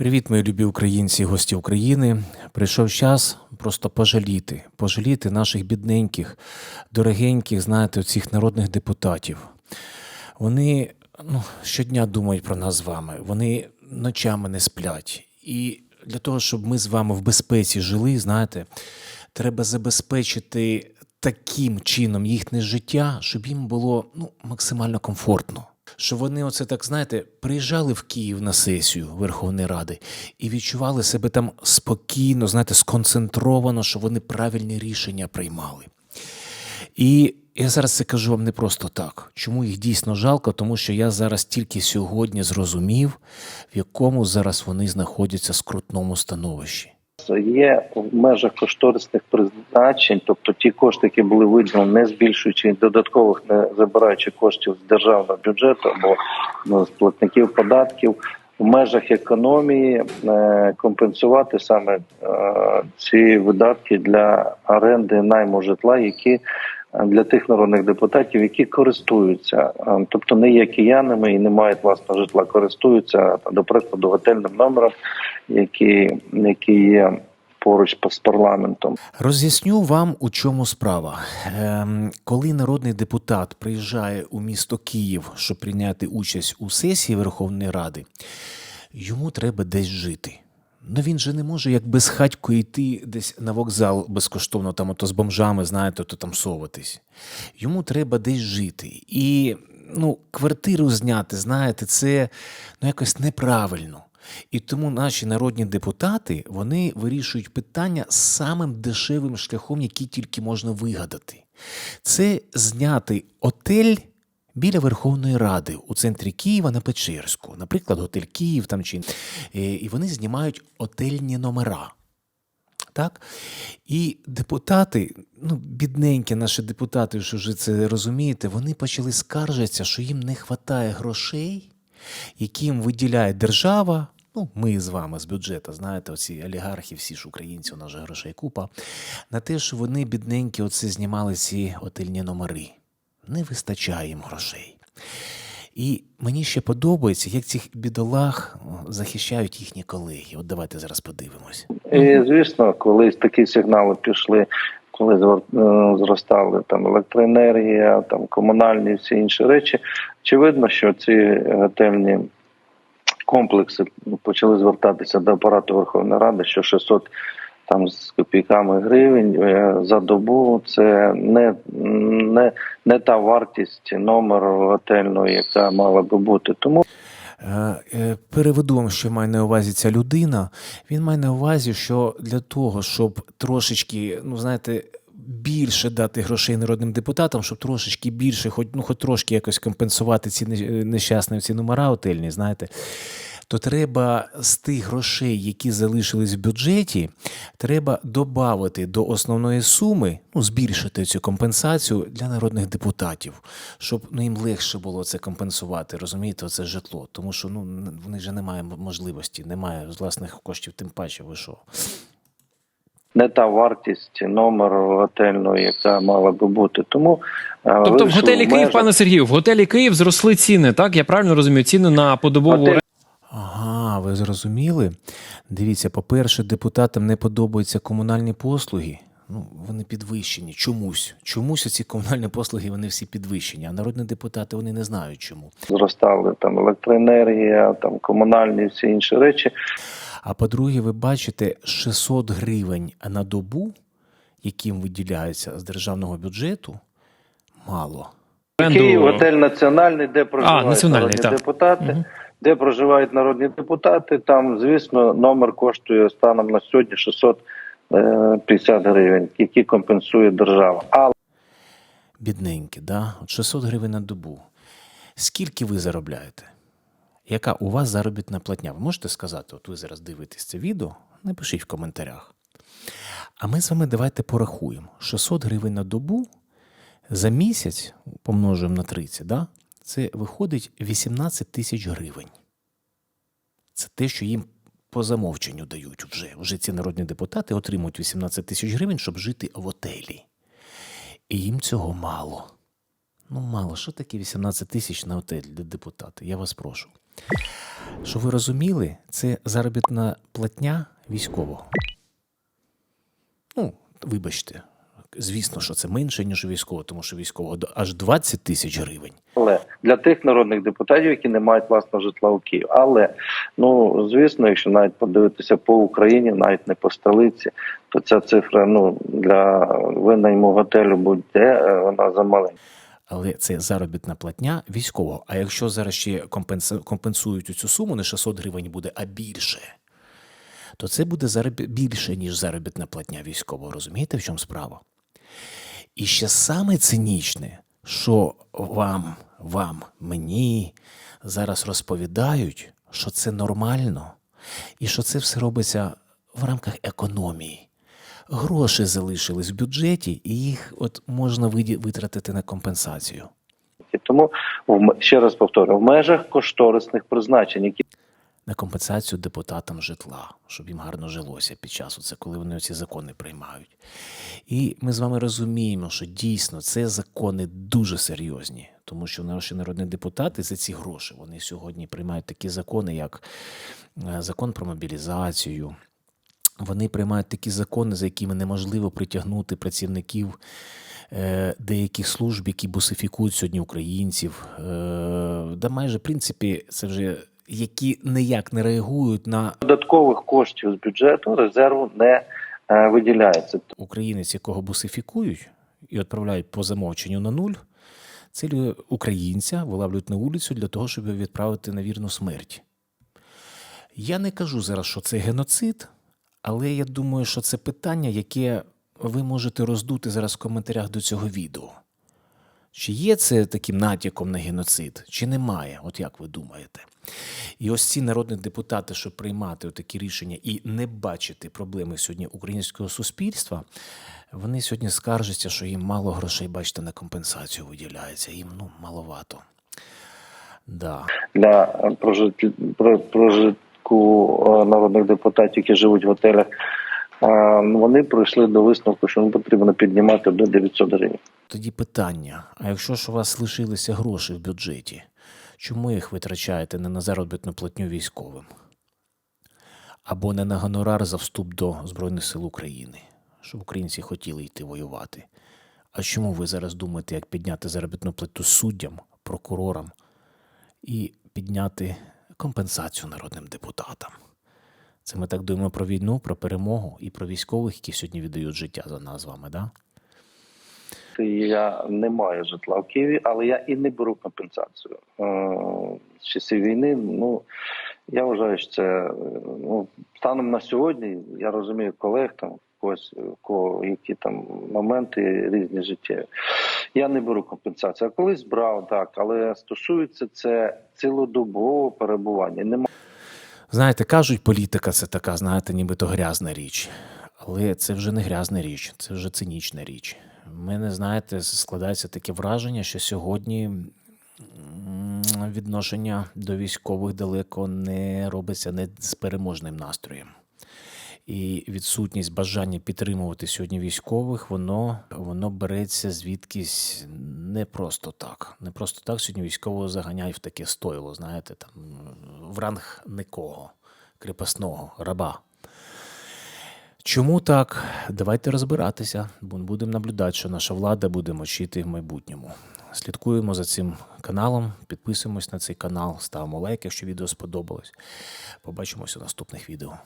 Привіт, мої любі українці і гості України. Прийшов час просто пожаліти, пожаліти наших бідненьких, дорогеньких, знаєте, цих народних депутатів. Вони ну, щодня думають про нас з вами, вони ночами не сплять. І для того, щоб ми з вами в безпеці жили, знаєте, треба забезпечити таким чином їхнє життя, щоб їм було ну, максимально комфортно. Щоб вони, оце так знаєте, приїжджали в Київ на сесію Верховної Ради і відчували себе там спокійно, знаєте, сконцентровано, що вони правильні рішення приймали. І я зараз це кажу вам не просто так. Чому їх дійсно жалко? Тому що я зараз тільки сьогодні зрозумів, в якому зараз вони знаходяться скрутному становищі. Є в межах кошторисних призначень, тобто ті кошти, які були виділені, не збільшуючи додаткових, не забираючи коштів з державного бюджету або ну, з платників податків. В межах економії е, компенсувати саме е, ці видатки для оренди найму житла, які для тих народних депутатів, які користуються, е, тобто не є киянами і не мають власного житла, користуються до прикладу готельним номером, який, який є поруч з парламентом. Роз'ясню вам, у чому справа. Ем, коли народний депутат приїжджає у місто Київ, щоб прийняти участь у сесії Верховної Ради, йому треба десь жити. Ну він же не може як безхатько йти десь на вокзал безкоштовно, там ото з бомжами, знаєте, то там соватись. Йому треба десь жити. І ну, квартиру зняти, знаєте, це ну, якось неправильно. І тому наші народні депутати вони вирішують питання самим дешевим шляхом, який тільки можна вигадати. Це зняти отель біля Верховної Ради у центрі Києва на Печерську, наприклад, готель Київ там чи Е, і вони знімають отельні номера. Так? І депутати, ну, бідненькі наші депутати, що вже це розумієте, вони почали скаржитися, що їм не вистачає грошей, які їм виділяє держава. Ну, ми з вами з бюджету, знаєте, оці олігархи, всі ж українці, у нас же грошей купа, на те, що вони бідненькі оце знімали ці отельні номери. Не вистачає їм грошей. І мені ще подобається, як цих бідолах захищають їхні колеги. От давайте зараз подивимось. І звісно, коли такі сигнали пішли, коли е, зростали там електроенергія, там комунальні всі інші речі, очевидно, що ці готельні комплекси почали звертатися до апарату Верховної Ради, що 600 там з копійками гривень е, за добу це не, не, не та вартість номеру готельної, яка мала би бути. Тому Е, е, Переведу що має на увазі ця людина. Він має на увазі, що для того, щоб трошечки, ну знаєте, більше дати грошей народним депутатам, щоб трошечки більше, хоч ну, хоч трошки якось компенсувати ці не- нещасні ці номера готельні, знаєте. То треба з тих грошей, які залишились в бюджеті, треба додати до основної суми, ну, збільшити цю компенсацію для народних депутатів, щоб ну, їм легше було це компенсувати, розумієте, оце житло. Тому що ну, н- в них же немає можливості, немає власних коштів, тим паче, ви що. не та вартість номеру готельної, яка мала би бути. Тому е, Тобто в готелі Київ, межах- пане Сергію, в готелі Київ зросли ціни, так? Я правильно розумію, ціни на подобову Готель ви зрозуміли? Дивіться, по-перше, депутатам не подобаються комунальні послуги. Ну, вони підвищені чомусь. Чомусь ці комунальні послуги вони всі підвищені, а народні депутати вони не знають чому. зростали там електроенергія, там комунальні всі інші речі. А по-друге, ви бачите 600 гривень на добу, яким виділяються з державного бюджету, мало. Київ, готель національний, де проживають національний, народні так. депутати. Мгм. Де проживають народні депутати, там, звісно, номер коштує станом на сьогодні 650 гривень, які компенсує держава. Але Бідненькі, да? От 600 гривень на добу. Скільки ви заробляєте? Яка у вас заробітна платня? Ви можете сказати, от ви зараз дивитесь це відео, напишіть в коментарях. А ми з вами давайте порахуємо. 600 гривень на добу за місяць помножуємо на 30, да? це виходить 18 тисяч гривень. Це те, що їм по замовченню дають вже. Вже ці народні депутати отримують 18 тисяч гривень, щоб жити в отелі. І їм цього мало. Ну, мало. Що таке 18 тисяч на отель для депутата? Я вас прошу. Щоб ви розуміли, це заробітна платня військового. Ну, вибачте, звісно, що це менше, ніж у військового, тому що військового аж 20 тисяч гривень. Але для тих народних депутатів, які не мають власного житла у Києві. Але ну звісно, якщо навіть подивитися по Україні, навіть не по столиці, то ця цифра ну для винайму готелю будь-де е, вона замаленька. Але це заробітна платня військового. А якщо зараз ще компенсу- компенсують цю суму, не 600 гривень буде, а більше, то це буде зароб... більше, ніж заробітна платня військового. Розумієте, в чому справа? І ще саме цинічне, що вам, вам, мені зараз розповідають, що це нормально, і що це все робиться в рамках економії. Гроші залишились в бюджеті, і їх от можна витратити на компенсацію. Тому ще раз повторю, в межах кошторисних призначень, які на компенсацію депутатам житла, щоб їм гарно жилося під час це, коли вони ці закони приймають. І ми з вами розуміємо, що дійсно це закони дуже серйозні, тому що наші народні депутати за ці гроші вони сьогодні приймають такі закони, як е, закон про мобілізацію. Вони приймають такі закони, за якими неможливо притягнути працівників е, деяких служб, які бусифікують сьогодні українців. Е, да майже, в принципі, це вже які ніяк не реагують на додаткових коштів з бюджету резерву не е, виділяється. українець, якого бусифікують і відправляють по замовченню на нуль. Цілю українця вилавлюють на вулицю для того, щоб його відправити на вірну смерть. Я не кажу зараз, що це геноцид, але я думаю, що це питання, яке ви можете роздути зараз в коментарях до цього відео. Чи є це таким натяком на геноцид, чи немає? От як ви думаєте? І ось ці народні депутати, щоб приймати такі рішення і не бачити проблеми сьогодні українського суспільства, вони сьогодні скаржаться, що їм мало грошей, бачите, на компенсацію виділяється, їм ну маловато. Да. для про- прожитку е, народних депутатів, які живуть в готелях. Е, Вони прийшли до висновку, що їм потрібно піднімати до 900 гривень. Тоді питання: а якщо ж у вас лишилися гроші в бюджеті, чому їх витрачаєте не на заробітну платню військовим? Або не на гонорар за вступ до Збройних сил України, щоб українці хотіли йти воювати? А чому ви зараз думаєте, як підняти заробітну плату суддям, прокурорам і підняти компенсацію народним депутатам? Це ми так думаємо про війну, про перемогу і про військових, які сьогодні віддають життя за нас з вами, да? Я не маю житла в Києві, але я і не беру компенсацію. Е, З часів війни, ну я вважаю, що це ну, станом на сьогодні, я розумію колег там когось, кого які там моменти різні життєві. Я не беру компенсацію. А колись брав так, але стосується це цілодобового перебування. Нема Знаєте, кажуть, політика це така, знаєте, нібито грязна річ. Але це вже не грязна річ, це вже цинічна річ. У мене, знаєте, складається таке враження, що сьогодні відношення до військових далеко не робиться не з переможним настроєм. І відсутність бажання підтримувати сьогодні військових, воно, воно береться звідкись не просто так. Не просто так сьогодні військового заганяють в таке стойло, знаєте, там в ранг никого, кріпосного, раба. Чому так? Давайте розбиратися. бо Будемо наблюдати, що наша влада буде мочити в майбутньому. Слідкуємо за цим каналом, підписуємось на цей канал, ставимо лайк, якщо відео сподобалось. Побачимося у наступних відео.